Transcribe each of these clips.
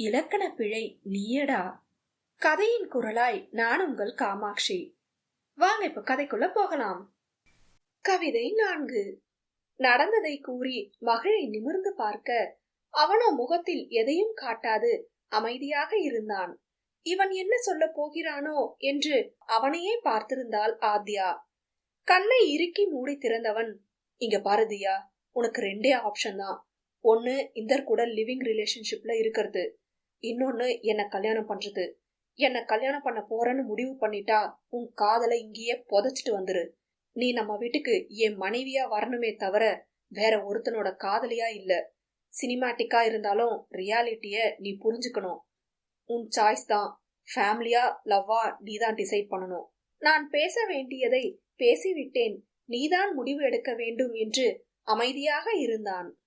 இலக்கண பிழை நீயடா? கதையின் குரலாய் நான் உங்கள் காமாட்சி. வாங்க இப்ப கதைக்குள்ள போகலாம். கவிதை நான்கு. நடந்ததை கூறி மகளை நிமிர்ந்து பார்க்க அவனோ முகத்தில் எதையும் காட்டாது அமைதியாக இருந்தான். இவன் என்ன சொல்ல போகிறானோ என்று அவனையே பார்த்திருந்தாள் ஆத்யா. கண்ணை இறுக்கி மூடி திறந்தவன் இங்க பாரதியா உனக்கு ரெண்டே ஆப்ஷன் தான். ஒன்னு இந்த கூட லிவிங் ரிலேஷன்ஷிப்ல இருக்கிறது. இன்னொன்னு என்னை கல்யாணம் பண்றது. என்னை கல்யாணம் பண்ண போறேன்னு முடிவு பண்ணிட்டா உன் காதலை இங்கேயே புதைச்சிட்டு வந்துரு. நீ நம்ம வீட்டுக்கு என் மனைவியா வரணுமே தவிர வேற ஒருத்தனோட காதலியா இல்ல. சினிமாட்டிக்கா இருந்தாலும் ரியாலிட்டிய நீ புரிஞ்சுக்கணும். உன் சாய்ஸ் தான். ஃபேமிலியா லவ்வா நீ தான் டிசைட் பண்ணணும். நான் பேச வேண்டியதை பேசிவிட்டேன். நீதான் முடிவு எடுக்க வேண்டும் என்று அமைதியாக இருந்தான்.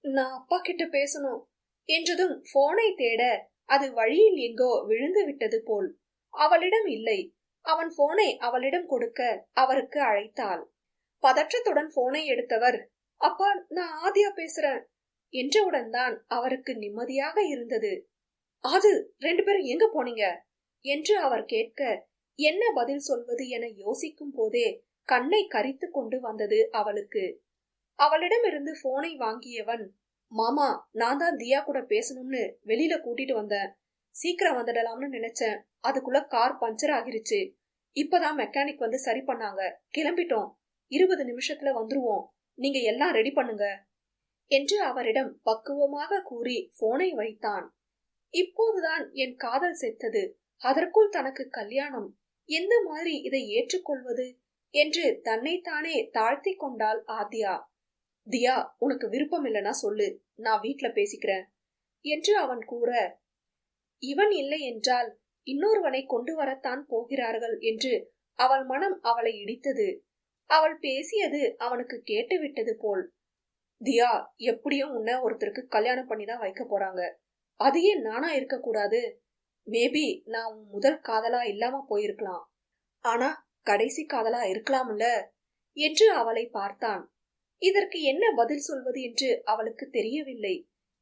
நான் அப்பா கிட்ட பேசணும். என்றதும் போனை தேட அது வழியில் எங்கோ விழுந்து விட்டது போல். அவளிடம் இல்லை. அவன் போனை அவளிடம் கொடுக்க அவருக்கு அழைத்தாள். பதற்றத்துடன் போனை எடுத்தவர் அப்பா நான் ஆதியா பேசுறேன். என்றவுடன் தான் அவருக்கு நிம்மதியாக இருந்தது. அது ரெண்டு பேரும் எங்க போனீங்க? என்று அவர் கேட்க என்ன பதில் சொல்வது என யோசிக்கும் போதே கண்ணை கரித்து கொண்டு வந்தது அவளுக்கு. அவளிடமிருந்து போனை வாங்கியவன் மாமா நான் தான் தியா கூட பேசணும்னு வெளியில கூட்டிட்டு வந்தேன். சீக்கிரம் வந்துடலாம்னு நினைச்சேன். அதுக்குள்ள கார் பஞ்சர் ஆகிருச்சு. இப்பதான் மெக்கானிக் வந்து சரி பண்ணாங்க. கிளம்பிட்டோம். இருபது நிமிஷத்துல வந்துருவோம். நீங்க எல்லாம் ரெடி பண்ணுங்க. என்று அவரிடம் பக்குவமாக கூறி போனை வைத்தான். இப்போதுதான் என் காதல் செத்தது. அதற்குள் தனக்கு கல்யாணம். எந்த மாதிரி இதை ஏற்றுக்கொள்வது? என்று தன்னைத்தானே தாழ்த்தி கொண்டாள் ஆத்யா. தியா உனக்கு விருப்பம் இல்லைன்னா சொல்லு. நான் வீட்ல பேசிக்கிறேன். என்று அவன் கூற இவன் இல்லை என்றால் இன்னொருவனை கொண்டு வரத்தான் போகிறார்கள் என்று அவள் மனம் அவளை இடித்தது. அவள் பேசியது அவனுக்கு கேட்டுவிட்டது போல். தியா எப்படியும் உன்ன ஒருத்தருக்கு கல்யாணம் பண்ணி தான் வைக்க போறாங்க. அது ஏன் நானா இருக்கக்கூடாது? மேபி நான் உன் முதல் காதலா இல்லாம போயிருக்கலாம். ஆனா கடைசி காதலா இருக்கலாம்ல? என்று அவளை பார்த்தான். இதற்கு என்ன பதில் சொல்வது என்று அவளுக்கு தெரியவில்லை.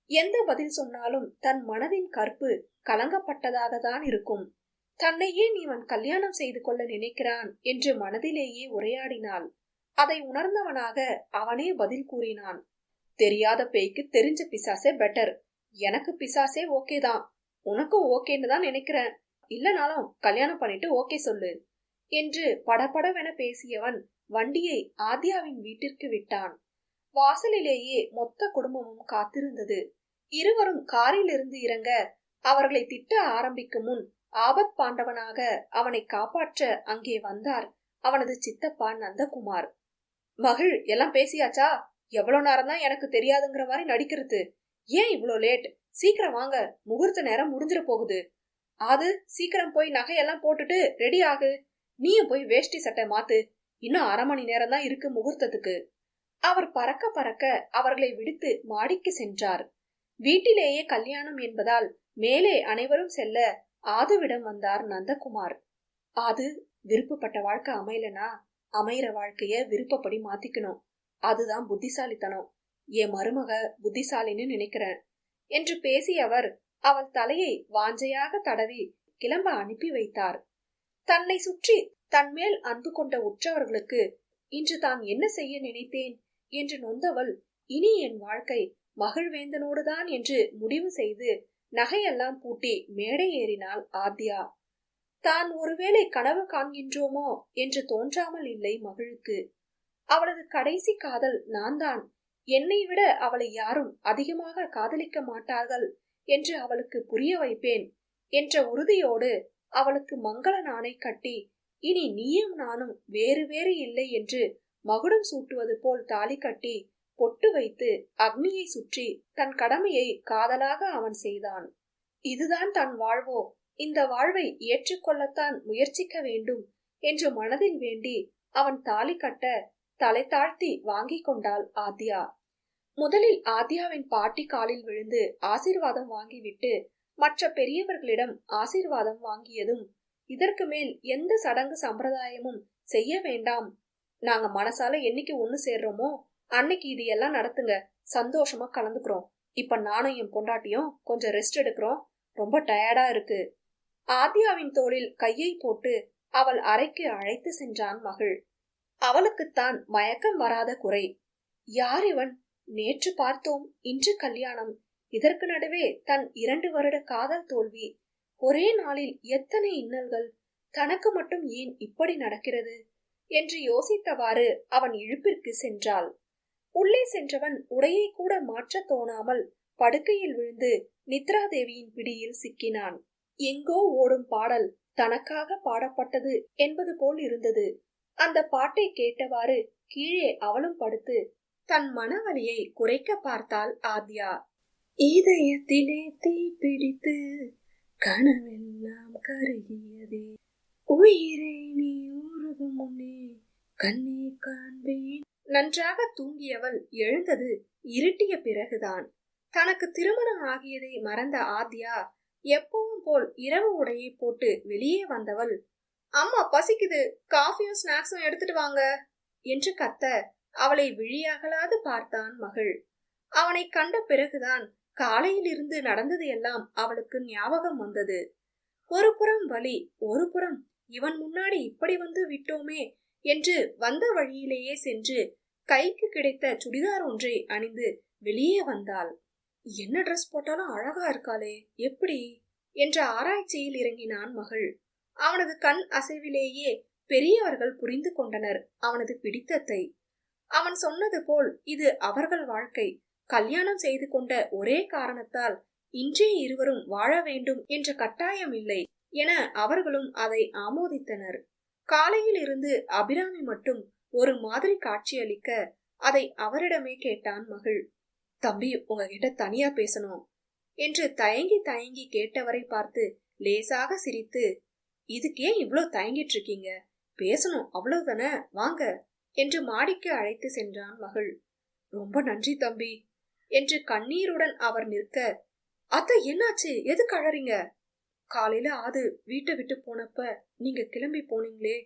எந்த பதில் சொன்னாலும் தன் மனதின் கற்பு கலங்கப்பட்டதாக தான் இருக்கும். தன்னையே இவன் கல்யாணம் செய்து கொள்ள நினைக்கிறான் என்று மனதிலேயே உரையாடினாள். அதை உணர்ந்தவனாக அவனே பதில் கூறினான். தெரியாத பேய்க்கு தெரிஞ்ச பிசாசே பெட்டர் எனக்கு பிசாசே ஓகே தான். உனக்கும் ஓகேன்னு தான் நினைக்கிறேன். இல்லனாலும் கல்யாணம் பண்ணிட்டு ஓகே சொல்லு. என்று படபடவென பேசியவன் வண்டியை ஆத்யாவின் வீட்டிற்கு விட்டான். வாசலிலேயே மொத்த குடும்பமும் காத்திருந்தது. இருவரும் காரிலிருந்து இறங்க அவர்களை திட்ட ஆரம்பிக்கும் முன் ஆபத் பாண்டவனாக அவனை காப்பாற்ற அங்கே வந்தார் அவனது சித்தப்பா நந்தகுமார். மகள் எல்லாம் பேசியாச்சா? எவ்வளவு நேரம் தான் எனக்கு தெரியாதுங்கிற மாதிரி நடிக்கிறது. ஏன் இவ்வளோ லேட்? சீக்கிரம் வாங்க முகூர்த்த நேரம் முடிஞ்சிட போகுது. அது சீக்கிரம் போய் நகையெல்லாம் போட்டுட்டு ரெடி ஆகு. நீயும் போய் வேஷ்டி சட்டை மாத்து. இன்னும் அரை மணி நேரம் தான் இருக்கு முகூர்த்தத்துக்கு. அவர் பறக்க பறக்க அவர்களை விடுத்து மாடிக்கு சென்றார். வீட்டிலேயே கல்யாணம் என்பதால் மேலே அனைவரும் செல்ல ஆதுவிடம் வந்தார் நந்தகுமார். ஆது விருப்பப்பட்ட வாழ்க்கை அமையலனா? அமையிற வாழ்க்கைய விருப்பப்படி மாத்திக்கணும். அதுதான் புத்திசாலித்தனம். என் மருமக புத்திசாலின்னு நினைக்கிறேன் என்று பேசியவர் அவள் தலையை வாஞ்சையாக தடவி கிளம்ப அனுப்பி வைத்தார். தன்னை சுற்றி தன்மேல் அன்பு கொண்ட உற்றவர்களுக்கு இன்று தான் என்ன செய்ய நினைத்தேன் என்று நொந்தவள் இனி என் வாழ்க்கை மகிழ்வேந்தனோடுதான் என்று முடிவு செய்து நகையெல்லாம் பூட்டி மேடை ஏறினாள் ஆத்யா. தான் ஒருவேளை கனவு காண்கின்றோமோ என்று தோன்றாமல் இல்லை மகிழுக்கு. அவளது கடைசி காதல் நான் தான் என்னை விட அவளை யாரும் அதிகமாக காதலிக்க மாட்டார்கள் என்று அவளுக்கு புரிய வைப்பேன் என்ற உறுதியோடு அவளுக்கு மங்கள நாணை கட்டி இனி நீயும் நானும் வேறு வேறு இல்லை என்று மகுடம் சூட்டுவது போல் தாலி கட்டி பொட்டு வைத்து அக்னியை சுற்றி தன் கடமையை காதலாக அவன் செய்தான். இதுதான் தன் வாழ்வோ? இந்த வாழ்வை ஏற்றுக்கொள்ளத்தான் முயற்சிக்க வேண்டும் என்று மனதில் வேண்டி அவன் தாலி கட்ட தலை தாழ்த்தி வாங்கி கொண்டாள் ஆத்யா. முதலில் ஆத்யாவின் பாட்டி காலில் விழுந்து ஆசீர்வாதம் வாங்கிவிட்டு மற்ற பெரியவர்களிடம் ஆசீர்வாதம் வாங்கியதும் இதற்கு மேல் எந்த சடங்கு சம்பிரதாயமும் செய்ய வேண்டாம். நாங்க மனசால என்னைக்கு ஒண்ணு சேர்றோமோ அன்னைக்கு இது எல்லாம் நடத்துங்க. சந்தோஷமா கலந்துக்கிறோம். இப்ப நானும் என் பொண்டாட்டியும் கொஞ்சம் ரெஸ்ட் எடுக்கிறோம். ரொம்ப டயர்டா இருக்கு. ஆத்யாவின் தோளில் கையை போட்டு அவள் அறைக்கு அழைத்து சென்றான் மகள். அவளுக்குத்தான் மயக்கம் வராத குறை. யார் இவன்? நேற்று பார்த்தோம். இன்று கல்யாணம். இதற்கு நடுவே தன் இரண்டு வருட காதல் தோல்வி ஒரே நாளில் எத்தனை இன்னல்கள்? தனக்கு மட்டும் ஏன் இப்படி நடக்கிறது? என்று யோசித்தவாறு அவன் இழுப்பிற்கு சென்றாள். உள்ளே சென்றவன் உடையை கூட மாற்றத் தோணாமல் படுக்கையில் விழுந்து நித்ராதேவியின் பிடியில் சிக்கினான். எங்கோ ஓடும் பாடல் தனக்காக பாடப்பட்டது என்பது போல் இருந்தது. அந்த பாட்டை கேட்டவாறு கீழே அவளும் படுத்து தன் மனவலியை குறைக்க பார்த்தாள் ஆத்யா. இதயத்திலே தீ பிடித்து கனவெல்லாம் கருகியதே. உயிரை நீ உருகும் முன்னே கண்ணே காண்பேன். நன்றாக தூங்கியவள் எழுந்தது இருட்டிய பிறகுதான். தனக்கு திருமணம் ஆகியதை மறந்த ஆத்யா எப்பவும் போல் இரவு உடையை போட்டு வெளியே வந்தவள் அம்மா பசிக்குது. காஃபியும் ஸ்நாக்ஸும் எடுத்துட்டு வாங்க என்று கத்த அவளை விழியாகலாது பார்த்தான் மகள். அவனை கண்ட பிறகுதான் காலையில் இருந்து நடந்தது எல்லாம் அவளுக்கு ஞாபகம் வந்தது. ஒரு புறம் வலி ஒரு புறம் இவன் முன்னாடி இப்படி வந்து விட்டோமே என்று வந்த வழியிலேயே சென்று கைக்கு கிடைத்த சுடிதார் ஒன்றை அணிந்து வெளியே வந்தாள். என்ன ட்ரெஸ் போட்டாலும் அழகா இருக்காளே எப்படி? என்ற ஆராய்ச்சியில் இறங்கினான் மகள். அவனது கண் அசைவிலேயே பெரியவர்கள் புரிந்து கொண்டனர் அவனது பிடித்தத்தை. அவன் சொன்னது போல் இது அவர்கள் வாழ்க்கை கல்யாணம் செய்து கொண்ட ஒரே காரணத்தால் இன்றே இருவரும் வாழ வேண்டும் என்ற கட்டாயம் இல்லை என அவர்களும் அதை ஆமோதித்தனர். காலையில் இருந்து அபிராமி மட்டும் ஒரு மாதிரி காட்சியளிக்க அதை அவரிடமே கேட்டான் மகள். தம்பி உங்ககிட்ட தனியா பேசணும் என்று தயங்கி தயங்கி கேட்டவரை பார்த்து லேசாக சிரித்து இதுக்கு ஏன் இவ்ளோ தயங்கிட்டு இருக்கீங்க? பேசணும் அவ்வளவுதானே வாங்க என்று மாடிக்கு அழைத்து சென்றான் மகள். ரொம்ப நன்றி தம்பி என்று கண்ணீருடன் அவர் நிற்க அத்த என்னாச்சு? எது கழறீங்க காலையில ஆது வீட்டை விட்டு போனப்ப நீங்க கிளம்பி போனீங்களே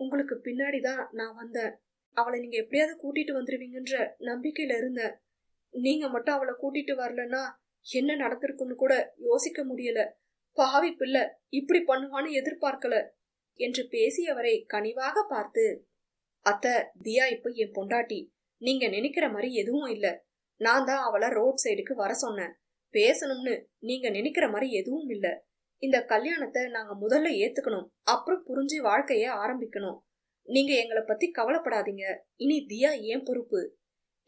உங்களுக்கு பின்னாடிதான் நான் வந்தேன். அவளை நீங்க எப்படியாவது கூட்டிட்டு வந்துருவீங்கன்ற நம்பிக்கையில இருந்தேன். நீங்க மட்டும் அவளை கூட்டிட்டு வரலன்னா என்ன நடந்திருக்குன்னு கூட யோசிக்க முடியல. பாவி பிள்ளை இப்படி பண்ணுவான்னு எதிர்பார்க்கல என்று பேசியவரை கனிவாக பார்த்து அத்த தியா இப்ப என் பொண்டாட்டி. நீங்க நினைக்கிற மாதிரி எதுவும் இல்லை. நான் தான் அவளை ரோட் சைடுக்கு வர சொன்னேன். பேசணும்னு நீங்க நினைக்கிற மாதிரி எதுவும் இல்ல. இந்த கல்யாணத்தை நாங்க முதல்ல ஏத்துக்கணும். அப்புறம் புரிஞ்சு வாழ்க்கைய ஆரம்பிக்கணும். நீங்க எங்களை பத்தி கவலைப்படாதீங்க. இனி தியா ஏன் பொறுப்பு?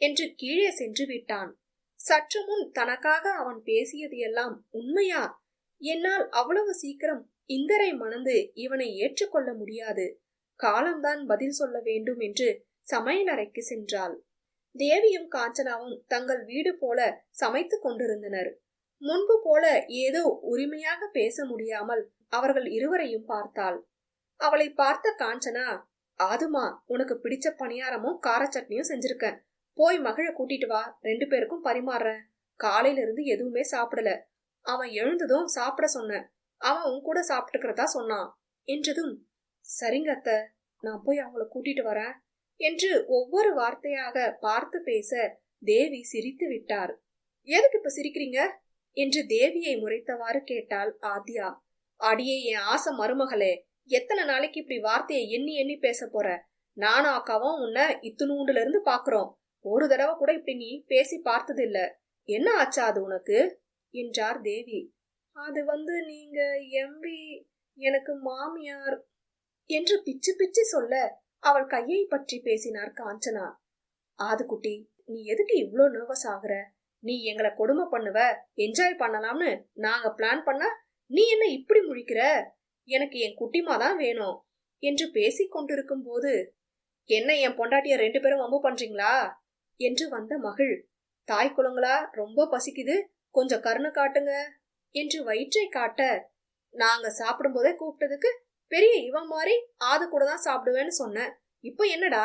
என்று கீழே சென்று விட்டான். சற்று முன் தனக்காக அவன் பேசியது எல்லாம் உண்மையா? என்னால் அவ்வளவு சீக்கிரம் இந்தரை மணந்து இவனை ஏற்றுக்கொள்ள முடியாது. காலம்தான் பதில் சொல்ல வேண்டும் என்று சமையலறைக்கு சென்றாள். தேவியும் காஞ்சனாவும் தங்கள் வீடு போல சமைத்துக் கொண்டிருந்தனர். முன்பு போல ஏதோ உரிமையாக பேச முடியாமல் அவர்கள் இருவரையும் பார்த்தாள். அவளை பார்த்த காஞ்சனா ஆதுமா உனக்கு பிடிச்ச பணியாரமும் கார சட்னியும் செஞ்சிருக்கேன் போய் மகிழ கூட்டிட்டு வா ரெண்டு பேருக்கும் பரிமாறுறேன் காலையில இருந்து எதுவுமே சாப்பிடல. அவன் எழுந்ததும் சாப்பிட சொன்னேன் அவன் உன் கூட சாப்பிட்டுக்கிறதா சொன்னான். என்றதும் சரிங்க அத்த நான் போய் அவங்கள கூட்டிட்டு வரேன். என்று ஒவ்வொரு வார்த்தையாக பார்த்து பேச தேவி சிரித்து விட்டார். எதுக்கு இப்ப சிரிக்கிறீங்க? என்று தேவியை முறைத்தவாறு கேட்டாள் ஆத்யா. அடியே என் ஆசை மருமகளே எத்தனை நாளைக்கு இப்படி வார்த்தையை எண்ணி எண்ணி பேச போற? நானும் அக்காவும் உன்னை இத்துணூண்டுல இருந்து பாக்குறோம். ஒரு தடவை கூட இப்படி நீ பேசி பார்த்தது இல்ல என்ன ஆச்சா அது உனக்கு? என்றார் தேவி. அது வந்து நீங்க எம்பி எனக்கு மாமியார் என்று பிச்சு பிச்சு சொல்ல அவள் கையை பற்றி பேசினார் காஞ்சனா. ஆது குட்டி நீ எதுக்கு இவ்ளோ நர்வஸ் ஆகுற? நீ எங்களை கொடுமை பண்ணுவ என்ஜாய் பண்ணலாம்னு நாங்க பிளான் பண்ணா நீ என்ன இப்படி முழிக்கிற? எனக்கு என் குட்டிமா தான் வேணும் என்று பேசிக் கொண்டிருக்கும் போது என்ன என் பொண்டாட்டிய ரெண்டு பேரும் வம்பு பண்றீங்களா? என்று வந்த மகள் தாய் குளங்களா? ரொம்ப பசிக்குது. கொஞ்சம் கருணை காட்டுங்க என்று வயிற்றை காட்ட நாங்க சாப்பிடும்போதே கூப்பிட்டதுக்கு பெரிய இவன் மாதிரி ஆது கூட தான் சாப்பிடுவேன்னு சொன்னேன் இப்போ என்னடா?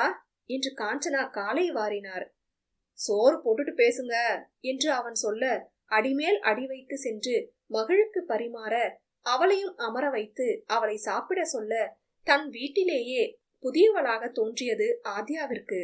என்று காஞ்சனா காலை வாரினார். சோறு போட்டுட்டு பேசுங்க என்று அவன் சொல்ல அடிமேல் அடி வைத்து சென்று மகளுக்கு பரிமாற அவளையும் அமர வைத்து அவளை சாப்பிட சொல்ல தன் வீட்டிலேயே புதியவளாக தோன்றியது ஆத்யாவிற்கு.